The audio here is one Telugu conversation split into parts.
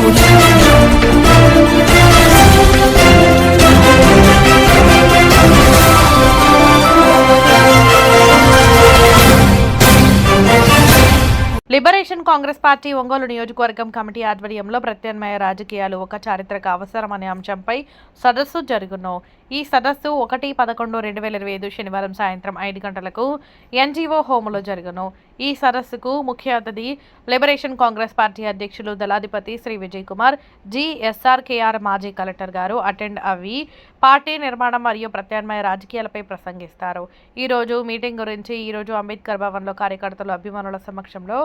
Saúde. Liberation Congress party Ongole నియోజకవర్గం కమిటీ ఆధ్వర్యంలో ప్రత్యామ్నాయ రాజకీయాలు ఒక చారిత్రక అవసరం అనే అంశంపై సదస్సు జరుగును. ఈ సదస్సు ఒకటి పదకొండు రెండు వేల ఇరవై ఐదు శనివారం సాయంత్రం ఐదు గంటలకు ఎన్జీఓ హోములో జరుగును. ఈ సదస్సుకు ముఖ్య అతిథి లిబరేషన్ కాంగ్రెస్ పార్టీ అధ్యక్షులు దళాధిపతి శ్రీ విజయ్ కుమార్ జిఎస్ఆర్కేఆర్ మాజీ కలెక్టర్ గారు అటెండ్ అవి. పార్టీ నిర్మాణం మరియు ప్రత్యామ్నాయ రాజకీయాలపై ప్రసంగిస్తారు. ఈరోజు మీటింగ్ గురించి ఈ రోజు అంబేద్కర్ భవన్లో కార్యకర్తలు అభిమానుల సమక్షంలో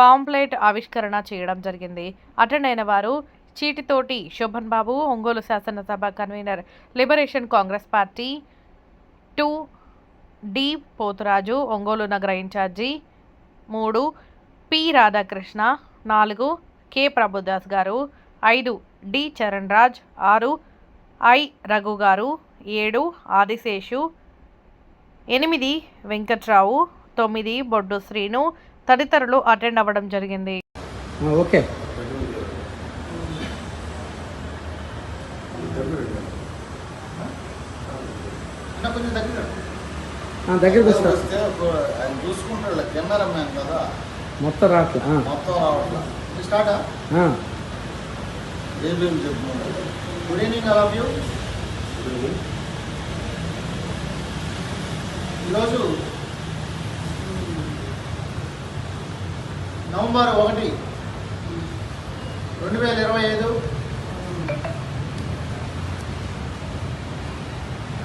పాంప్లెట్ ఆవిష్కరణ చేయడం జరిగింది. అటెండ్ అయిన వారు చీటితోటి శోభన్ బాబు ఒంగోలు శాసనసభ convener liberation Congress party two D Pothuraju Ongole నగర ఇన్ఛార్జి మూడు పి రాధాకృష్ణ నాలుగు కె ప్రభుదాస్ గారు ఐదు డి చరణ్ రాజ్ ఆరు ఐ రఘు గారు ఏడు ఆదిశేషు ఎనిమిది వెంకట్రావు తొమ్మిది బొడ్డు శ్రీను తదితరులు అటెండ్ అవ్వడం జరిగింది. ఓకే. దగ్గర చూసుకుంటాడు కెమెరా మ్యాన్ కదా. మొత్తం రావట్లే ఆ, మొత్తం రావట్లా. ఇది స్టార్టా ఆ, ఏబిఎం చెప్తున్నాడు? Good evening I love you ఈరోజు నవంబర్ ఒకటి రెండు వేల ఇరవై ఐదు.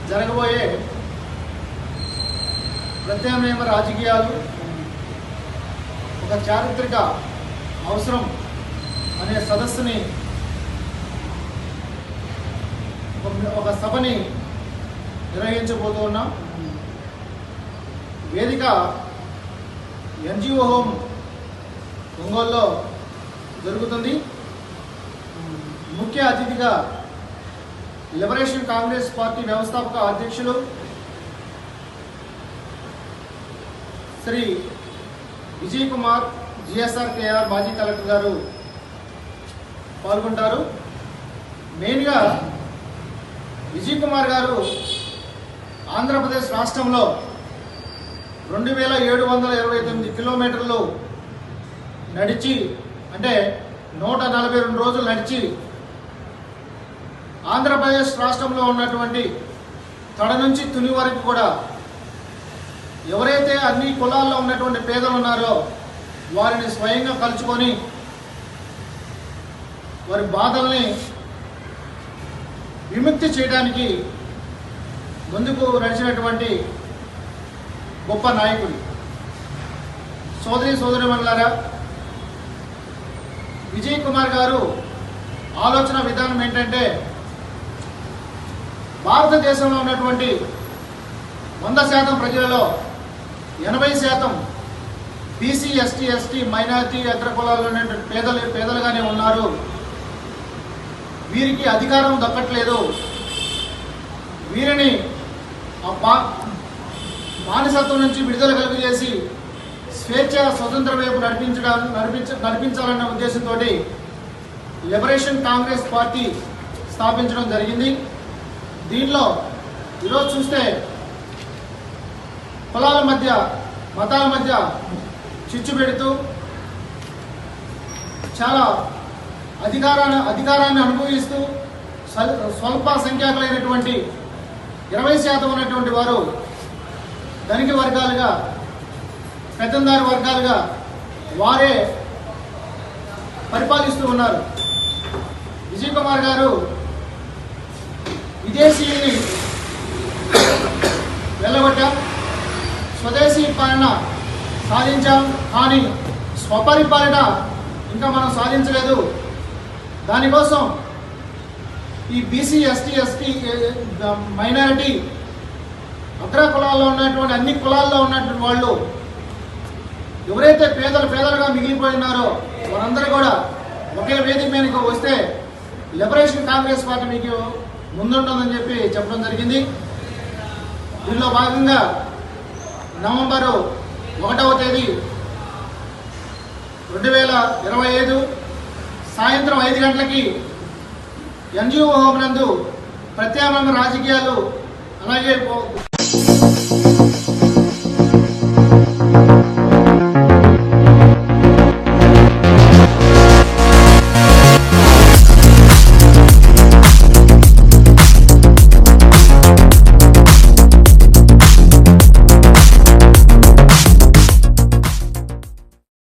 జరగబోయే ప్రత్యామ్నాయ రాజకీయాలు ఒక చారిత్రక అవసరం అనే సదస్సుని ఒక- ఒక సభని నిర్వహించబోతున్నాం వేదిక ఎన్జిఓ హోమ్ ఒంగోలులో జరుగుతుంది. ముఖ్య అతిథిగా లిబరేషన్ కాంగ్రెస్ పార్టీ వ్యవస్థాపక అధ్యక్షులు Shri Vijay Kumar G S R K R మాజీ కలెక్టర్ గారు పాల్గొంటారు. మెయిన్గా విజయ్ కుమార్ గారు ఆంధ్రప్రదేశ్ రాష్ట్రంలో రెండు వేల ఏడు వందల ఇరవై తొమ్మిది కిలోమీటర్లు నడిచి అంటే నూట నలభై రెండు రోజులు నడిచి ఆంధ్రప్రదేశ్ రాష్ట్రంలో ఉన్నటువంటి తడ నుంచి తుని వరకు కూడా ఎవరైతే అన్ని కులాల్లో ఉన్నటువంటి పేదలు ఉన్నారో వారిని స్వయంగా కలుచుకొని వారి బాధల్ని విముక్తి చేయడానికి ముందుకు నడిచినటువంటి గొప్ప నాయకుడు సోదరి సోదరి మండలారా విజయ్ కుమార్ గారు ఆలోచన విధానం ఏంటంటే భారతదేశంలో ఉన్నటువంటి వంద శాతం ప్రజలలో ఎనభై శాతం బీసీ ఎస్టీ ఎస్టీ మైనారిటీ ఇతర కులాల్లో పేదలు పేదలుగానే ఉన్నారు. వీరికి అధికారం దక్కట్లేదు. వీరిని బానిసత్వం నుంచి విడుదల కలుగజేసి స్వేచ్ఛ స్వతంత్ర వైపు నడిపించడా నడిపించ నడిపించాలన్న ఉద్దేశంతో లిబరేషన్ కాంగ్రెస్ పార్టీ స్థాపించడం జరిగింది. దీనిలో ఈరోజు చూస్తే కులాల మధ్య మతాల మధ్య చిచ్చు పెడుతూ చాలా అధికారాన్ని అధికారాన్ని అనుభవిస్తూ స్వల్ప సంఖ్యాకులైనటువంటి ఇరవై శాతం ఉన్నటువంటి వారు ధనిక వర్గాలుగా పెత్తందారు వర్గాలుగా వారే పరిపాలిస్తూ ఉన్నారు. విజయ్ కుమార్ గారు విదేశీయుల్ని వెళ్ళగొట్టాం స్వదేశీ పాలన సాధించాం కానీ స్వపరిపాలన ఇంకా మనం సాధించలేదు. దానికోసం ఈ బీసీ ఎస్టీ ఎస్టీ మైనారిటీ అగ్ర కులాల్లో ఉన్నటువంటి అన్ని కులాల్లో ఉన్నటువంటి వాళ్ళు ఎవరైతే పేదలు పేదలుగా మిగిలిపోయి ఉన్నారో వారందరూ కూడా ఒకే వేదిక మీదకి వస్తే లిబరేషన్ కాంగ్రెస్ పార్టీ మీకు ముందుంటుందని చెప్పి చెప్పడం జరిగింది. దీనిలో భాగంగా నవంబరు ఒకటవ తేదీ రెండు వేల ఇరవై ఐదు సాయంత్రం ఐదు గంటలకి ఎన్జిఓ హోమ్ నందు ప్రత్యామ్నాయ రాజకీయాలు అలాగే